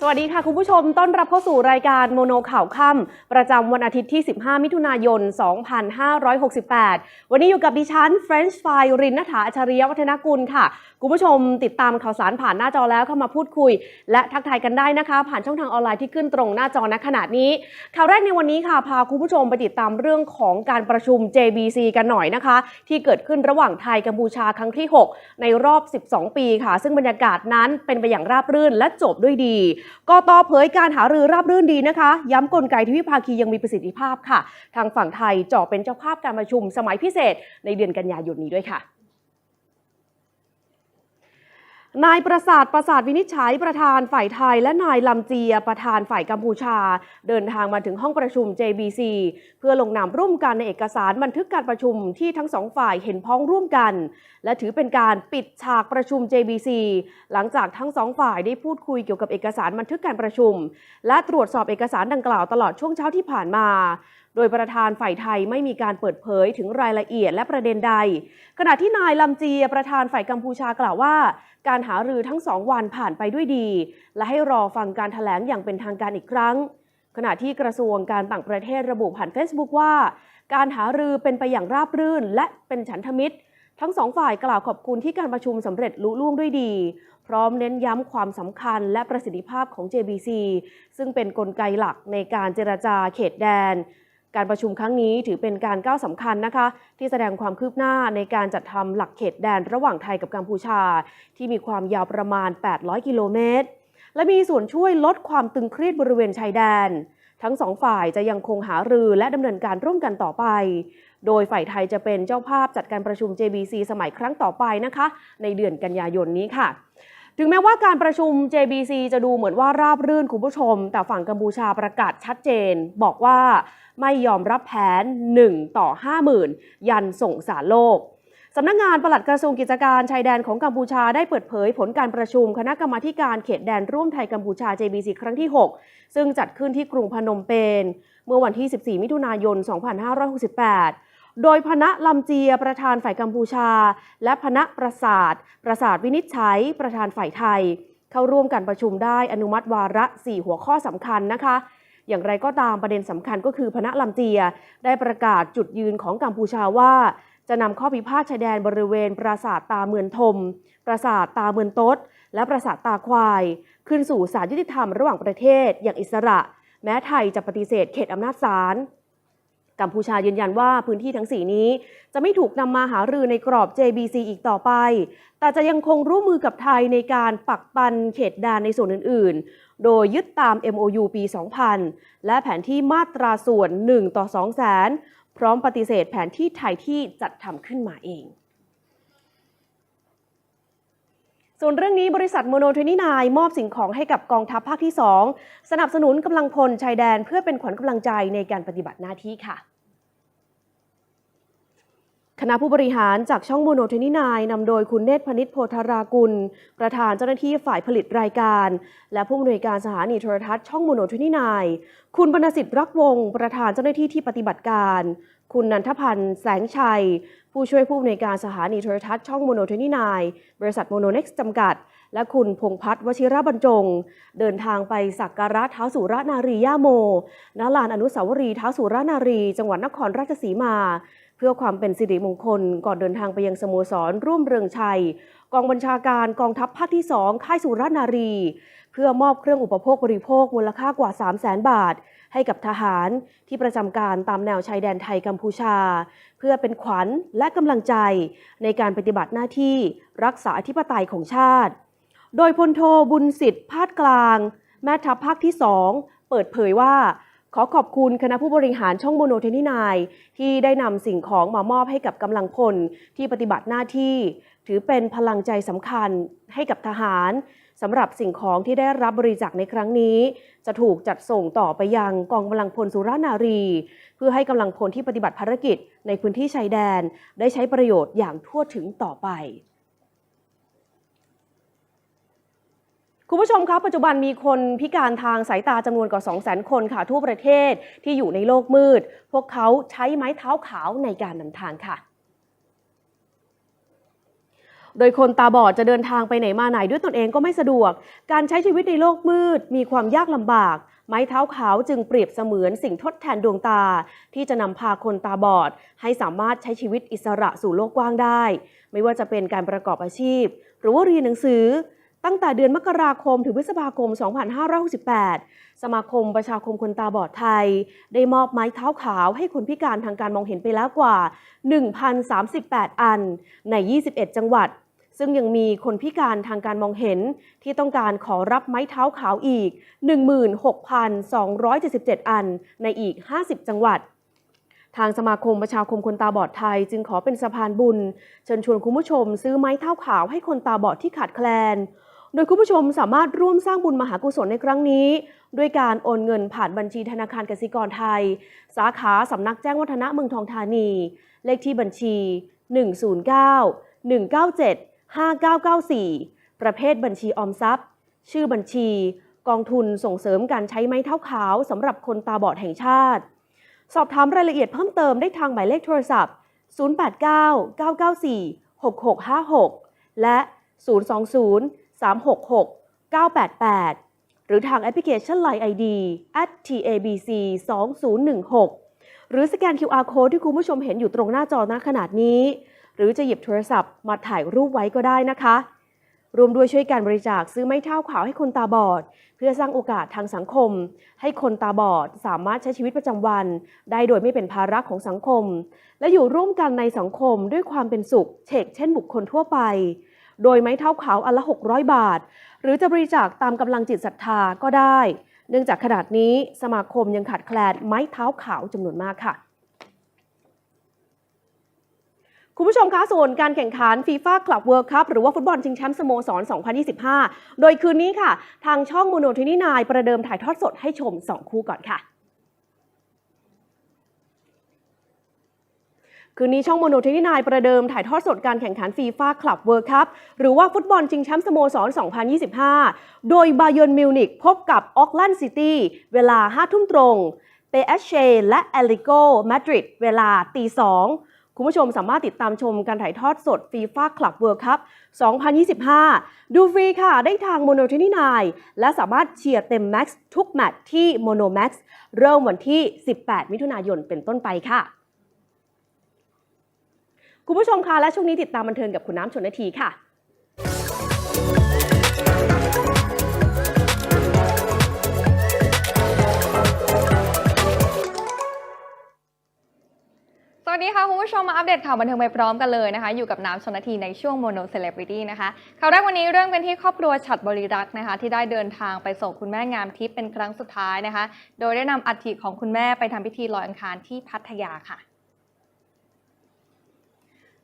สวัสดีค่ะ คุณผู้ชมต้อนรับเข้าสู่รายการโมโนข่าวค่ำประจำวันอาทิตย์ที่ 15 มิถุนายน 2568 วันนี้อยู่กับดิฉันเฟรนช์ไฟรินนัฐาอัจฉริยวัฒนกุลค่ะ คุณผู้ชมติดตามข่าวสารผ่านหน้าจอแล้วเข้ามาพูดคุย และทักทายกันได้นะคะ ผ่านช่องทางออนไลน์ที่ขึ้นตรงหน้าจอณขณะนี้ ข่าวแรกในวันนี้ค่ะ พาคุณผู้ชมไปติดตามเรื่องของการประชุม JBC กันหน่อยนะคะ ที่เกิดขึ้นระหว่างไทยกัมพูชาครั้งที่ 6 ในรอบ 12 ปีค่ะ ซึ่งบรรยากาศนั้นเป็นไปอย่างราบรื่นและจบด้วยดีกตเผยการหารือราบรื่นดีนะคะ ย้ำกลไกที่วิภาคียังมีประสิทธิภาพค่ะ ทางฝั่งไทยเจ่อเป็นเจ้าภาพการประชุมสมัยพิเศษในเดือนกันยายนนี้ด้วยค่ะ นายประสาทประสาทวินิจฉัยประธานฝ่ายไทย และนายลำเจียประธานฝ่ายกัมพูชา เดินทางมาถึงห้องประชุม JBC เพื่อลงนามร่วมกันในเอกสารบันทึกการประชุมที่ทั้งสองฝ่ายเห็นพ้องร่วมกัน และถือเป็นการปิดฉากประชุม JBC หลังจากทั้งสองฝ่ายได้พูดคุยเกี่ยวกับเอกสารบันทึกการประชุม และตรวจสอบเอกสารดังกล่าวตลอดช่วงเช้าที่ผ่านมา ดยประธานฝ่ายไทยไม่มีการเปิดเผยถึงรายละเอียดและประเด็นใด ขณะที่นายลำเจียประธานฝ่ายกัมพูชากล่าวว่า การหารือทั้งสองวันผ่านไปด้วยดี และให้รอฟังการถแถลงอย่างเป็นทางการอีกครั้ง ขณะที่กระทรวงการต่างประเทศระบุผ่าน Facebook ว่า การหารือเป็นไปอย่างราบรื่น และเป็นฉันทมิตร ทั้งสองฝ่ายกล่าวขอบคุณที่การประชุมสำเร็จลุล่วงด้วยดีพร้อมเน้นย้ำความสำคัญและประสิทธิภาพของ JBC ซึ่งเป็นนกลไกหลักในการเจรจาเขตแดน การประชุมครั้งนี้ถือเป็นการก้าวสำคัญนะคะ ที่แสดงความคืบหน้าในการจัดทำหลักเขตแดนระหว่างไทยกับกัมพูชา ที่มีความยาวประมาณ 800 กิโลเมตร และมีส่วนช่วยลดความตึงเครียดบริเวณชายแดน ทั้งสองฝ่ายจะยังคงหารือและดำเนินการร่วมกันต่อไป โดยฝ่ายไทยจะเป็นเจ้าภาพจัดการประชุม JBC สมัยครั้งต่อไปนะคะ ในเดือนกันยายนนี้ค่ะ ถึงแม้ว่าการประชุม JBC จะดูเหมือนว่าราบรื่นคุณผู้ชม แต่ฝั่งกัมพูชาประกาศชัดเจน บอกว่าไม่ยอมรับแผน 1 ต่อ 50,000 ยันส่งสารโลกสำนักงานปลัดกระทรวงกิจการชายแดนของกัมพูชาได้เปิดเผยผลการประชุมคณะกรรมาการเขตแดนร่วมไทยกัมพูชา JBC ครั้งที่ 6 ซึ่งจัดขึ้นที่กรุงพนมเปญเมื่อวันที่ 14 มิถุนายน 2568 โดยพนะลำเจียประธานฝ่ายกัมพูชา และพนะประสาท ประสาทวินิจฉัย ประธานฝ่ายไทย เข้าร่วมการประชุมได้อนุมัติวาระ 4 หัวข้อสำคัญนะคะ อย่างไรก็ตามประเด็นสำคัญก็คือพนะลำเจียได้ประกาศจุดยืนของกัมพูชาว่า จะนำข้อพิพาทชายแดนบริเวณ ปราสาทตาเมือนทม ปราสาทตาเมือนโต๊ดและปราสาทตาควาย ขึ้นสู่ศาลยุติธรรมระหว่างประเทศอย่างอิสระ แม้ไทยจะปฏิเสธเขตอำนาจศาล กัมพูชายืนยันว่าพื้นที่ทั้ง 4 นี้ จะไม่ถูกนำมาหารือในกรอบ JBC อีกต่อไป แต่จะยังคงร่วมมือกับไทยในการปักปันเขตแดนในส่วนอื่น ๆ โดยยึดตาม MOU ปี 2000 และแผนที่มาตราส่วน 1 ต่อ 2 แสน พร้อมปฏิเสธแผนที่ไทยที่จัดทำขึ้นมาเองส่วนเรื่องนี้บริษัทโมโนเทนี่นายมอบสิ่งของให้กับกองทัพภาคที่ 2 สนับสนุนกำลังพลชายแดนเพื่อเป็นขวัญกำลังใจในการปฏิบัติหน้าที่ค่ะ คณะผู้บริหารจากช่องโมโนเทนี่นายนำโดยคุณเนตรพนิษฐ์โพธารากุล ประธานเจ้าหน้าที่ฝ่ายผลิตรายการ และผู้อำนวยการสถานีโทรทัศน์ช่องโมโนเทนี่นายคุณบรรณสิทธิ์รักวงประธานเจ้าหน้าที่ที่ปฏิบัติการ คุณนันทพันธ์แสงชัย ผู้ช่วยผู้อำนวยการสถานีโทรทัศน์ช่องโมโนเทนี่นายบริษัทโมโนเน็กซ์จำกัด และคุณพงพัฒน์วชิระบรรจง เดินทางไปสักการะเท้าสุรนารีย่าโมณลานอนุสาวรีย์เท้าสุรนารี จังหวัดนครราชสีมา เพื่อความเป็นสิริมงคลก่อนเดินทางไปยังสโมสรร่วมเรืองชัย กองบัญชาการกองทัพภาคที่ 2 ค่ายสุรนารี เพื่อมอบเครื่องอุปโภคบริโภคมูลค่ากว่า 3 0 0แสนบาท ให้กับทหารที่ประจำการตามแนวชายแดนไทยกัมพูชา เพื่อเป็นขวัญและกำลังใจในการปฏิบัติหน้าที่รักษาอธิปไตยของชาติ โดยพลโทบุญสิทธิ์พาดกลาง แม่ทัพภาคที่ 2 เปิดเผยว่า ขอขอบคุณคณะผู้บริหารช่องโมโนเทนี่นายที่ได้นำสิ่งของมามอบให้กับกำลังพลที่ปฏิบัติหน้าที่ ถือเป็นพลังใจสำคัญให้กับทหารสำหรับสิ่งของที่ได้รับบริจาคในครั้งนี้ จะถูกจัดส่งต่อไปยังกองกำลังพลสุรานารี เพื่อให้กำลังพลที่ปฏิบัติภารกิจในพื้นที่ชายแดน ได้ใช้ประโยชน์อย่างทั่วถึงต่อไป คุณผู้ชมครับปัจจุบันมีคนพิการทางสายตาจำนวนกว่า 200,000 คนค่ะทั่วประเทศที่อยู่ในโลกมืด พวกเขาใช้ไม้เท้าขาวในการนำทางค่ะ โดยคนตาบอดจะเดินทางไปไหนมาไหนด้วยตนเองก็ไม่สะดวก การใช้ชีวิตในโลกมืด มีความยากลำบาก ไม้เท้าขาวจึงเปรียบเสมือนสิ่งทดแทนดวงตา ที่จะนำพาคนตาบอด ให้สามารถใช้ชีวิตอิสระสู่โลกกว้างได้ ไม่ว่าจะเป็นการประกอบอาชีพ หรือว่าเรียนหนังสือ ตั้งแต่เดือนมกราคมถึงพฤษภาคม 2568 สมาคมประชาคมคนตาบอดไทย ได้มอบไม้เท้าขาวให้คนพิการทางการมองเห็นไปแล้วกว่า 1,038 อัน ใน 21 จังหวัด ซึ่งยังมีคนพิการทางการมองเห็น ที่ต้องการขอรับไม้เท้าขาวอีก 16,277 อัน ในอีก 50 จังหวัดทางสมาคมประชาคมคนตาบอดไทย จึงขอเป็นสะพานบุญ เชิญชวนคุณผู้ชมซื้อไม้เท้าขาวให้คนตาบอดที่ขาดแคลน โดยคุณผู้ชมสามารถร่วมสร้างบุญมหากุศลในครั้งนี้ ด้วยการโอนเงินผ่านบัญชีธนาคารกสิกรไทย สาขาสำนักแจ้งวัฒนะเมืองทองธานี เลขที่บัญชี 109 197 5994 ประเภทบัญชีออมทรัพย์ ชื่อบัญชี กองทุนส่งเสริมการใช้ไม้เท้าขาวสำหรับคนตาบอดแห่งชาติ สอบถามรายละเอียดเพิ่มเติมได้ทางหมายเลขโทรศัพท์ 089 994 6656 และ 020 366 988 หรือทางแอปพลิเคชัน Line ID at @tabc 2016 หรือสแกน QR code ที่คุณผู้ชมเห็นอยู่ตรงหน้าจอณขนาดนี้ หรือจะหยิบโทรศัพท์มาถ่ายรูปไว้ก็ได้นะคะรวมด้วยช่วยการบริจาคซื้อไม้เท้าขาวให้คนตาบอด เพื่อสร้างโอกาสทางสังคม ให้คนตาบอดสามารถใช้ชีวิตประจำวัน ได้โดยไม่เป็นภาระของสังคม และอยู่ร่วมกันในสังคมด้วยความเป็นสุขเฉกเช่นบุคคลทั่วไป โดยไม้เท้าขาวอันละ 600 บาท หรือจะบริจาคตามกำลังจิตศรัทธาก็ได้ เนื่องจากขนาดนี้สมาคมยังขาดแคลนไม้เท้าขาวจำนวนมากค่ะคุณผู้ชมคะส่วนการแข่งขันฟีฟ่าคลับเวิลด์คัพหรือว่าฟุตบอลชิงแชมป์สโมสร 2025 โดยคืนนี้ค่ะ ทางช่องโมโนท n นายประเดิมถ่ายทอดสดให้ชม 2 คู่ก่อนค่ะ คืนนี้ช่องโมโนเท n นายประเดิมถ่ายทอดสดการแข่งขันฟีฟ่าคลับเวิลด์คัพหรือว่าฟุตบอลชิงแชมป์สโมสร 2025 โดยบาเย r n นมิวนิกพบกับออกแลนด์ซิตี้เวลา 5 ทุ่มตรงเปเอชเชและแอลิโกมาดริดเวลาตี2คุณผู้ชมสามารถติดตามชมการถ่ายทอดสดฟีฟ่าคลับเวิลด์คัพ2025 ดูฟรีค่ะ ได้ทางโมโนท n นายและสามารถเชียร์เต็มแม็กซ์ทุกแมตช์ที่โมโนแม็กซ์เริ่มวันที่ 18 มิถุนายนเป็นต้นไปค่ะ คุณผู้ชมคะและช่วงนี้ติดตามบันเทิงกับคุณน้ำชนนาทีค่ะสวัสดีค่ะ คุณผู้ชมมาอัปเดตข่าวบันเทิงไปพร้อมกันเลยนะคะ อยู่กับน้ำชนทีในช่วงโมโนเซเลบริตี้นะคะข่าวแรกวันนี้เริ่มกันที่ครอบครัวฉัดบริรักษ์นะคะ ที่ได้เดินทางไปส่งคุณแม่งามทิพย์เป็นครั้งสุดท้ายนะคะ โดยได้นำอัฐิของคุณแม่ไปทำพิธีลอยอังคารที่พัทยาค่ะ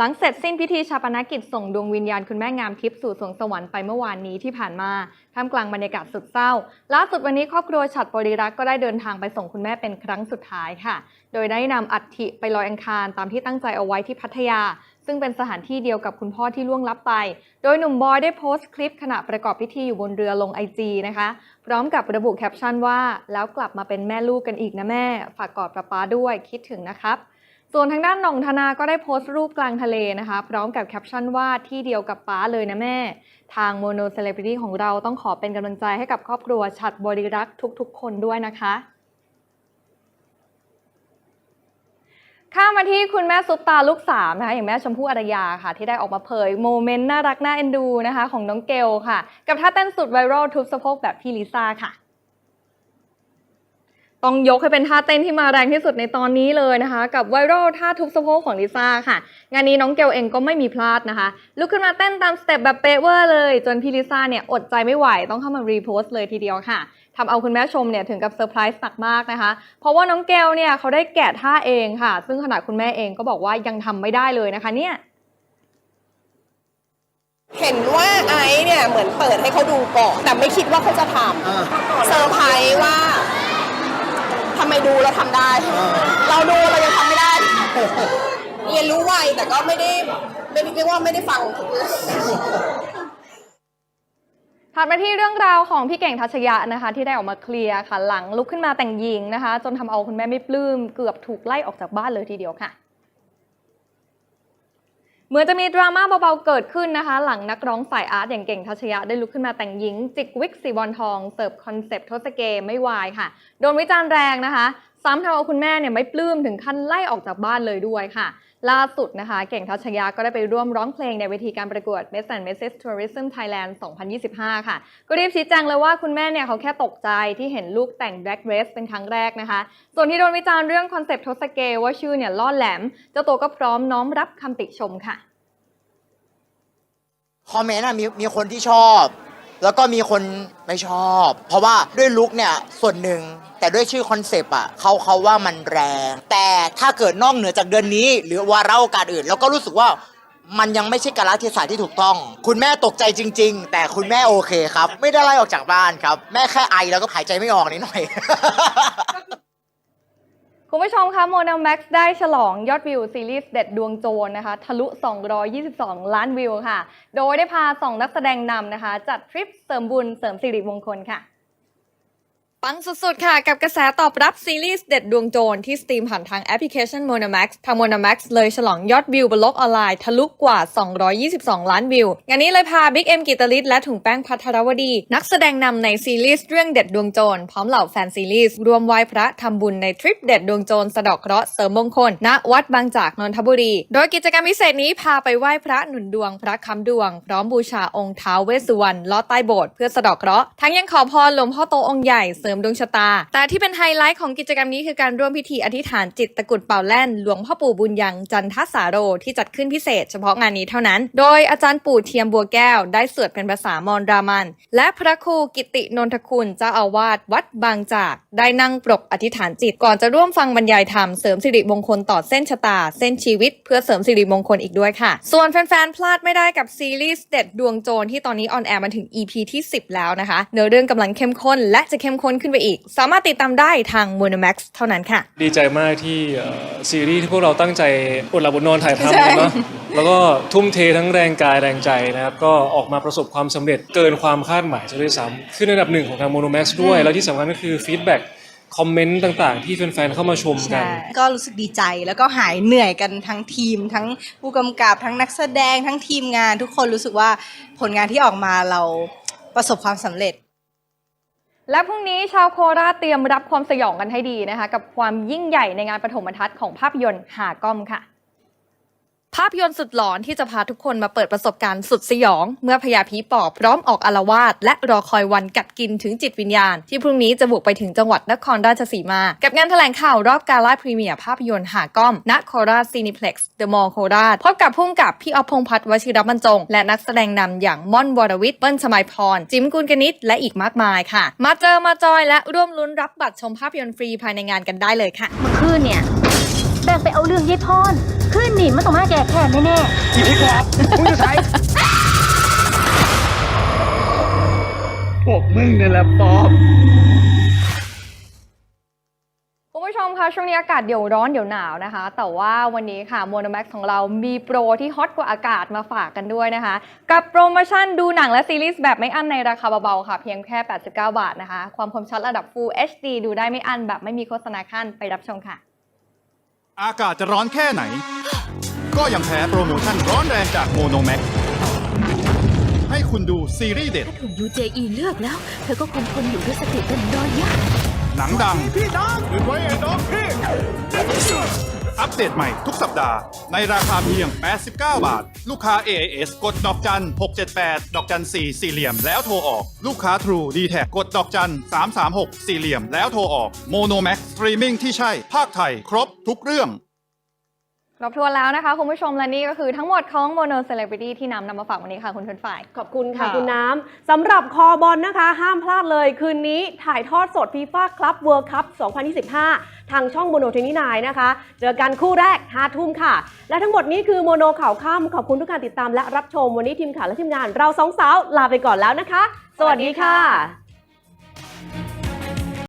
หลังเสร็จสิ้นพิธีชาปนกิจส่งดวงวิญญาณคุณแม่งามทิพย์สู่สวงสวรรค์ไปเมื่อวานนี้ที่ผ่านมาท่ามกลางบรรยากาศสุดเศร้าล่าสุดวันนี้ครอบครัวฉัดบริรักษ์ก็ได้เดินทางไปส่งคุณแม่เป็นครั้งสุดท้ายค่ะ โดยได้นำอัฐิไปลอยอังคารตามที่ตั้งใจเอาไว้ที่พัทยา ซึ่งเป็นสถานที่เดียวกับคุณพ่อที่ล่วงลับไป โดยหนุ่มบอยได้โพสต์คลิปขณะประกอบพิธีอยู่บนเรือลงไอจีนะคะพร้อมกับระบุแคปชั่นว่า แล้วกลับมาเป็นแม่ลูกกันอีกนะแม่ ฝากกอดป้าป๊าด้วยคิดถึงนะครับ ส่วนทางด้านหน่องธนาก็ได้โพสต์รูปกลางทะเลนะคะ พร้อมกับแคปชั่นว่าที่เดียวกับป้าเลยนะแม่ ทางโมโนเซเลบริตี้ของเราต้องขอเป็นกำลังใจให้กับครอบครัวฉัดบริรักษ์ทุกๆ คนด้วยนะคะข้ามาที่คุณแม่ซุปตาลูกสามนะคะอย่างแม่ชมพู่อารยาค่ะ ที่ได้ออกมาเผยโมเมนต์น่ารักน่าเอ็นดูนะคะ ของน้องเกลค่ะ กับท่าเต้นสุดไวรัลทุบสะโพกแบบพี่ลิซ่าค่ะ ต้องยกให้เป็นท่าเต้นที่มาแรงที่สุดในตอนนี้เลยนะคะ กับไวรัลท่าทุบสะโพกของลิซ่าค่ะ งานนี้น้องเกลเองก็ไม่มีพลาดนะคะ ลุกขึ้นมาเต้นตามสเต็ปแบบเป๊ะเวอร์เลย จนพี่ลิซ่าเนี่ยอดใจไม่ไหวต้องเข้ามารีโพสต์เลยทีเดียวค่ะทำเอาคุณแม่ชมเนี่ยถึงกับเซอร์ไพรส์หนักมากนะคะ เพราะว่าน้องเกลเนี่ยเขาได้แกะท่าเองค่ะ ซึ่งขนาดคุณแม่เองก็บอกว่ายังทำไม่ได้เลยนะคะเนี่ยเห็นว่าไอซ์เนี่ยเหมือนเปิดให้เขาดูก่อนแต่ไม่คิดว่าเขาจะทำเซอร์ไพรส์ว่า ทำไมดูเราทำได้ เราดูเรายังทำไม่ได้ เรียนรู้ไวแต่ก็ไม่ได้ไม่ได้เรียกว่าไม่ได้ฟังทุกเรื่อง ถัดมาที่เรื่องราวของพี่เก่งทัชยะนะคะ ที่ได้ออกมาเคลียร์ค่ะหลังลุกขึ้นมาแต่งหญิงนะคะ จนทำเอาคุณแม่ไม่ปลื้มเกือบถูกไล่ออกจากบ้านเลยทีเดียวค่ะ เหมือนจะมีดราม่าเบาๆเกิดขึ้นนะคะ หลังนักร้องสายอาร์ตอย่างเก่งทัชยะได้ลุกขึ้นมาแต่งหญิง จิกวิกสีบอลทอง เสิร์ฟคอนเซปต์ทศเกไม่วายค่ะ โดนวิจารณ์แรงนะคะซ้ำทำเอาคุณแม่เนี่ยไม่ปลื้มถึงขั้นไล่ออกจากบ้านเลยด้วยค่ะ ล่าสุดนะคะ เก่งทัชยะก็ได้ไปร่วมร้องเพลงในเวทีการประกวด Miss and Mrs Tourism Thailand 2025 ค่ะ ก็รีบชี้แจงเลยว่าคุณแม่เนี่ยเขาแค่ตกใจที่เห็นลูกแต่ง Black Dress เป็นครั้งแรกนะคะ ส่วนที่โดนวิจารณ์เรื่องคอนเซปต์ทศเกว่าชื่อเนี่ยล่อแหลม เจ้าตัวก็พร้อมน้อมรับคำติชมค่ะ คอมเมนต์อะมีมีคนที่ชอบ แล้วก็มีคนไม่ชอบ เพราะว่าด้วยลุคเนี่ยส่วนหนึ่งแต่ด้วยชื่อคอนเซปต์อะเขาเขาว่ามันแรง แต่ถ้าเกิดนอกเหนือจากเดือนนี้ หรือวาระโอกาสอื่น แล้วก็รู้สึกว่ามันยังไม่ใช่กาลเทศะที่ถูกต้อง คุณแม่ตกใจจริง ๆ แต่คุณแม่โอเคครับ ไม่ได้ไล่ออกจากบ้านครับ แม่แค่ไอแล้วก็หายใจไม่ออกนิดหน่อย คุณผู้ชมคะโมนาแม็กซ์ได้ฉลองยอดวิวซีรีส์เด็ดดวงโจรนะคะ ทะลุ 222 ล้านวิวค่ะ โดยได้พา 2 นักแสดงนำนะคะ จัดทริปเสริมบุญเสริมสิริมงคลค่ะ ปังสุดๆ ค่ะ กับกระแสตอบรับซีรีส์เด็ดดวงโจรที่สตรีมผ่านทางแอปพลิเคชัน Monamax ทาง Monamax เลยฉลองยอดวิวบนโลกออนไลน์ทะลุกว่า 222 ล้านวิว งานนี้เลยพาบิ๊กเอ็มกิตลิศและถุงแป้งพัทรวดี นักแสดงนำในซีรีส์เรื่องเด็ดดวงโจร พร้อมเหล่าแฟนซีรีส์รวมไหว้พระทำบุญในทริปเด็ดดวงโจรสะดอกเคราะห์เสริมมงคลณวัดบางจากนนทบุรี โดยกิจกรรมพิเศษนี้พาไปไหว้พระหนุนดวง พระคำดวง พร้อมบูชาองค์ท้าวเวสสุวรรณลอดใต้โบสถ์เพื่อสะดอกเคราะห์ทั้งยังขอพรหลวงพ่อโตองค์ใหญ่ริมดวงชะตา แต่ที่เป็นไฮไลท์ของกิจกรรมนี้คือการร่วมพิธีอธิษฐานจิตตะกุดเป่าแล่น หลวงพ่อปู่บุญยังจันทสาโรที่จัดขึ้นพิเศษเฉพาะงานนี้เท่านั้น โดยอาจารย์ปู่เทียมบัวแก้ว ได้สวดเป็นภาษามอญรามัน และพระครูกิตินนทคุณเจ้าอาวาสวัดบางจาก ได้นั่งปรกอธิษฐานจิตก่อนจะร่วมฟังบรรยายธรรมเสริมสิริมงคลต่อเส้นชะตา เส้นชีวิต เพื่อเสริมสิริมงคลอีกด้วยค่ะ ส่วนแฟนๆพลาดไม่ได้กับซีรีส์เด็ดดวงโจรที่ตอนนี้ออนแอร์มาถึง EP ที่ 10 แล้วนะคะ เนื้อเรื่องกำลังเข้มข้นและจะเข้มข้นขึ้นไปอีก สามารถติดตามได้ทาง Monomax เท่านั้นค่ะ ดีใจมากที่เอ่อซีรีส์ที่พวกเราตั้งใจอดหลับอดนอนถ่ายทำกันเนาะแล้วก็ทุ่มเททั้งแรงกายแรงใจนะครับ ก็ออกมาประสบความสำเร็จเกินความคาดหมายซะด้วยซ้ำขึ้นอันดับหนึ่งของทาง Monomax ด้วย แล้วที่สำคัญก็คือฟีดแบ็กคอมเมนต์ต่างๆ ที่แฟนๆ เข้ามาชมกัน ก็รู้สึกดีใจแล้วก็หายเหนื่อยกันทั้งทีม ทั้งผู้กำกับทั้งนักแสดงทั้งทีมงาน ทุกคนรู้สึกว่าผลงานที่ออกมาเราประสบความสำเร็จ และพรุ่งนี้ชาวโคราชเตรียมรับความสยองกันให้ดีนะคะ กับความยิ่งใหญ่ในงานปฐมบรรทัดของภาพยนตร์หาก้อมค่ะ ภาพยนตร์สุดหลอนที่จะพาทุกคนมาเปิดประสบการณ์สุดสยอง เมื่อพญาผีปอบพร้อมออกอารวาสและรอคอยวันกัดกินถึงจิตวิญญาณ ที่พรุ่งนี้จะบุกไปถึงจังหวัดนครราชสีมา กับงานแถลงข่าวรอบการล่าพรีเมียร์ภาพยนตร์หากล้อมณโคราชซีนิเพล็กซ์เดอะมอลล์โคราชพบกับพุ่มกับพี่ออฟพงษ์พัฒน์วชิรบรรจง และนักแสดงนำอย่างม่อนวรวิทย์เปิ้ลสมัยพร จิมกุลกนิษฐ์และอีกมากมายค่ะ มาเจอมาจอยและร่วมลุ้นรับบัตรชมภาพยนตร์ฟรีภายในงานกันได้เลยค่ะเมื่อคืนเนี่ย แบ่งไปเอาเรื่องยายพรคืนนี่มันต้องมาแก้แค้นแน่ๆพวกมึงนี่แหละปอบคุณผู้ชมคะช่วงนี้อากาศเดี๋ยวร้อนเดี๋ยวหนาวนะคะ แต่ว่าวันนี้ค่ะ m o n o m a x ของเรามีโปรที่ฮอตกว่าอากาศมาฝากกันด้วยนะคะ กับโปรโมชั่นดูหนังและซีรีส์แบบไม่อั้นในราคาเบาๆค่ะ เพียงแค่ 89 บาทนะคะ ความคมชัดระดับ Full HD ดูได้ไม่อั้นแบบไม่มีโฆษณาขั้นไปรับชมค่ะ อากาศจะร้อนแค่ไหน ก็ยังแพ้โปรโมชั่นร้อนแรงจากโมโนแม็กให้คุณดูซีรีส์เด็ดถูก UJE เลือกแล้ว เธอก็คงทนอยู่ด้วยสติเป็นร้อยยากหนังดัง พี่ดังไว้ไอ้น้องพี่ อัปเดตใหม่ทุกสัปดาห์ ในราคาเพียง 89 บาท ลูกค้า AIS กดดอกจัน 678 ดอกจัน 4 สี่เหลี่ยมแล้วโทรออก ลูกค้า True d t แทกดดอกจัน 336 สี่เหลี่ยมแล้วโทรออกโมโนแม็กสตรีมมิ่งที่ใช่ ภาคไทย ครบทุกเรื่อง ครบถ้วนแล้วนะคะคุณผู้ชมและนี่ก็คือทั้งหมดของ Mono Celebrity ที่นำนำมาฝากวันนี้ค่ะ คุณทุนฝ่าย ขอบคุณค่ะ ค่ะ คุณน้ำสำหรับคอบอลนะคะ ห้ามพลาดเลยคืนนี้ถ่ายทอดสดฟีฟ่าคลับเวิร์ c คัพ2025 ทางช่องโมโนเทนนี่นนะคะ เจอกันคู่แรก5ทุ่มค่ะ และทั้งหมดนี้คือโมโนข่าวค่ำขอบคุณทุกการติดตามและรับชมวันนี้ทีมข่าวและทีมงาน เราสองสาวลาไปก่อนแล้วนะคะ สวัสดีค่ะ